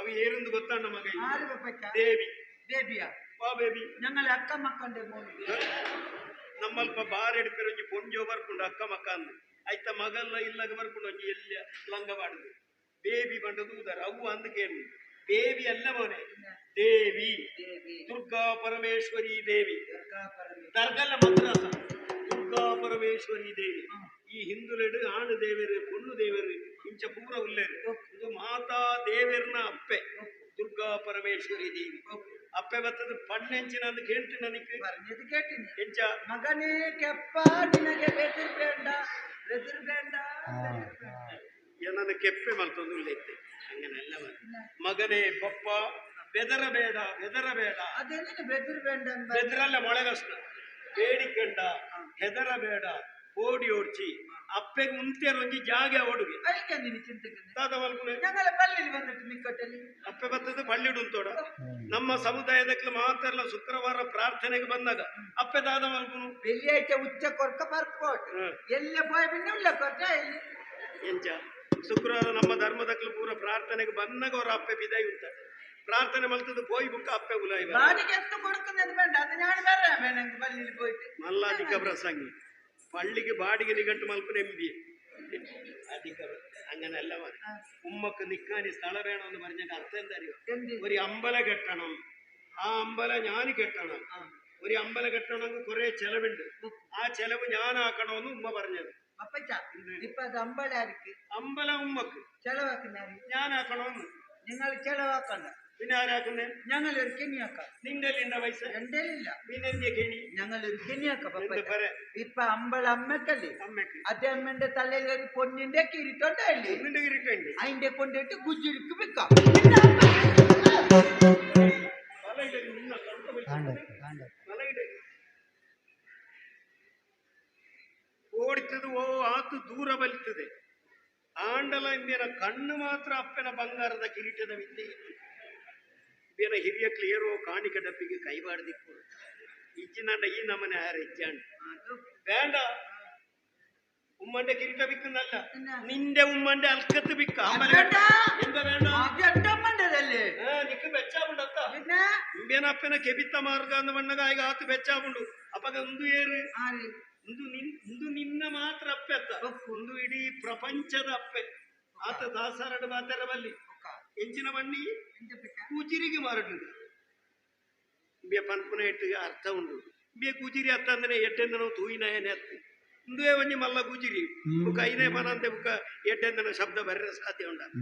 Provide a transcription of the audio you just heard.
ಅವು ಏರಿಂದ ಗೊತ್ತಾಣ ಮಗ ಇದು? ആര് പപ്പയ്ക്ക ದೇವಿ ബേബിയാ ವಾ ಬೇಬಿ ഞങ്ങൾ അക്ക മക്കന്റെ മോന് ನಮ್ಮಲ್ಪ ಬಾರ್ ಎಡ್ಪೆರ್ ಒಂಜಿ ಪೊಂಜೋ ಬರ್ಕೊಂಡು ಅಕ್ಕ ಮಕ್ಕ ಅಂದು ಐತ ಮಗಲ್ಲ ಇಲ್ಲಗ ಬರ್ಕೊಂಡು ಒಂಜಿ ಎಲ್ಲ ಲಂಗ ಮಾಡುದು ಬೇಬಿ ಬಂಡದು ಉದರ ಅವು ಅಂದಕೇನು ದೇವಿ ಅಲ್ಲ ಮೋನೆ ದೇವಿ ദേവി ದುರ್ಗಾ ಪರಮೇಶ್ವರಿ ದೇವಿ ദുർഗാ പരമേശ്വരി. ದರ್ಗಲ್ಲ ಮದ್ರಾಸ ಒಳ್ಳೇದು ಇದು ಮಾತಾ ದೇವಿರ್ನ ಅಪ್ಪೆ. ದುರ್ಗಾ ಪರಮೇಶ್ವರಿ ದೇವಿ. ಅಪ್ಪೆ ಬತ್ತದ ಪಣ್ಣೆಂಚಿನ ಅಂತ ಕೇಳ್ತಿ ನನಗೆ ಇದು ಕೇಳ್ತೀನಿ. ಎಂಚ ಮಗನೇ ಕೆಪ್ಪ ನಿನಗೆ ಬೆದಿರ್ ಬೇಡ ಬೆದಿರ್ ಬೇಡ ಕೆಪ್ಪೆ ಮಲ್ತೊಂದು ಇಲ್ಲೈತೆ ಹಂಗನೆಲ್ಲ ಮಗನೇ ಬಪ್ಪ ಬೆದರ ಬೇಡ ಬೆದರ ಬೇಡ ಅದೇನೇ ಬೆದರ್ ಬೇಡ ಬೆದರಲ್ಲ ಮೊಳೆಗಷ್ಟ. ಬೇಡಿಕೊಂಡ ಹೆದರ ಬೇಡ ಓಡಿ ಓಡ್ಚಿ ಅಪ್ಪೆಗೆ ಮುಂತೆ ಒಂಜಿ ಜಾಗ ಓಡುಗೆ ಅದಕ್ಕೆ ನೀನು ಚಿಂತಕನೆ ತಾತ ಮಲ್ಪುನೆ ഞങ്ങളെ പള്ളിയിൽ വന്നിട്ട് നിക്കട്ടല് ಅಪ್ಪೆ ಬರ್ತದೆ ಪಳ್ಳಿಡುಂತೋಡ ನಮ್ಮ ಸಮುದಾಯದಕ್ಕೆ ಮಾತ್ರ ಶುಕ್ರವಾರ ಪ್ರಾರ್ಥನೆಗೆ ಬಂದಾಗ ಅಪ್ಪೆ ದಾದ ಮಲ್ಪುನು വെള്ളിയാഴ്ച ഉച്ച കൊറക്ക പറക്കോട്ട് ಹ್ಮ್. എല്ലാം പോയ പിന്നെ ഉള്ള കൊറച്ച ಎಂಚ ಶುಕ್ರವಾರ ನಮ್ಮ ಧರ್ಮದಕ್ಕೆ ಪೂರ ಪ್ರಾರ್ಥನೆಗೆ ಬಂದಾಗ ಅವ್ರ ಅಪ್ಪೆ ಬಿದಾಯಿ ಉಂಟ ಪ್ರಾರ್ಥನೆ ಮಲ್ತದ್ದು പോയി ಬುಕ್ಕ ಅಪ್ಪೆ ಉಲಾಯಿ ಬರ ബാഡിക്ക് എന്ത് കൊടുക്കുന്നത് വേണ്ട അത് ഞാൻ വരാം വേണമെങ്കിൽ പള്ളിയിൽ പോയിട്ട് നല്ല ಅಧಿಕ ಪ್ರಸಂಗಿ പള്ളിക്ക് ബാടിಗೆ നിഘണ്ടു മൽപ്പന എം ബി അധിക അങ്ങനല്ല ഉമ്മക്ക് നിക്കാൻ സ്ഥലം വേണമെന്ന് പറഞ്ഞ അർത്ഥം എന്താ അറിയോ? ഒരു അമ്പല കെട്ടണം. ആ അമ്പല ഞാൻ കെട്ടണം. ഒരു അമ്പല കെട്ടണമെങ്കിൽ കുറെ ചെലവുണ്ട്. ആ ചെലവ് ഞാനാക്കണമെന്ന് ഉമ്മ പറഞ്ഞത്. അമ്പല ഉമ്മക്ക്. ചെലവാക്കുന്ന ഞാനാക്കണമെന്ന്. നിങ്ങൾ ചെലവാക്കണ്ട. പിന്നെ ആരാക്കുന്നേ ഞങ്ങൾ ഒരു കെണിയാക്കാം നിന്റെ ഇണ്ട പൈസ എന്റെ ഇല്ല പിന്നെ എന്തിയ കെണി ഞങ്ങൾ ഒരു കെണിയാക്കാം എന്ത് പപ്പച്ച പറ ഇപ്പൊ അമ്പല അമ്മക്കല്ലേ അമ്മക്ക് അതേ അമ്മന്റെ തലയിൽ ഒരു പൊന്നിന്റെ കിരീട്ടുണ്ടല്ലേ ഒന്നിന്റെ കിരീട്ടുണ്ട് അതിന്റെ കൊണ്ടിട്ട് ഗുജുരിക്ക് വെക്കാം തലയിട നിന്ന കറുത്ത വലിച്ച ತಲೆಯಿಡೆ. ಓಡಿತದು ಓ ಆತು ದೂರ ಬಲಿತದೆ ಆಂಡಲ ಇಂಬಿಯನ ಕಣ್ಣು ಮಾತ್ರ ಅಪ್ಪನ ಬಂಗಾರದ ಕಿರೀಟದ ವಿದ್ಯೆ ಇತ್ತು ಇಂಬಿಯನ ಹಿರಿಯ ಕ್ಲಿಯರೋ ಕಾಣಿಕ ಡಬ್ಬಿಗೆ ಕೈಬಾಡ್ದಿಪ್ಪು ಇಜ್ಜಿನಂಡ ಈ ನಮನೆ ಯಾರ ಇಜ್ಜಾಂಡ್ വേണ്ട ഉമ്മന്റെ കിരീട വിൽക്കുന്നല്ല പിന്നെ? നിന്റെ ഉമ്മന്റെ അൽക്കത്ത് വിക്ക അമ്പല വേണ്ട. എന്താ വേണ്ട അത് എന്റെ അമ്മണ്ടതല്ലേ ആ, നിക്ക് വെച്ചാവുണ്ടത്ത പിന്നെ ಇಂಬೇನಪ್ಪನ ಕೆಬಿತ್ತ ಮಾರ್ಗ ಅಂದ ಮಣ್ಣಗ ಈಗ ಆತು ಬೆಚ್ಚಾವುಂಡು ಅಪ್ಪಗ ಒಂದು ಏರು ആര് ಒಂದು ನಿನ್ ಒಂದು ನಿನ್ನ ಮಾತ್ರ ಅಪ್ಪೆ ಅತ್ತ ಒಂದು ಇಡೀ ಪ್ರಪಂಚದ ಅಪ್ಪೆ ಆತ ದಾಸರಡು ಮಾತರ ఎంచినవన్నీ కూచిరికి మారడు మీ పనుకునేట్టుగా అర్థం ఉండు. మీ కూచిరి అత్తందనే ఎట్టెందనం తూయినాయని అత్తుంది ఇందువన్నీ మళ్ళా కూచిరి? ఒక అయినే మనంతే ఒక ఎట్టెందన శబ్ద భరణ సాధ్యం ఉండాలి.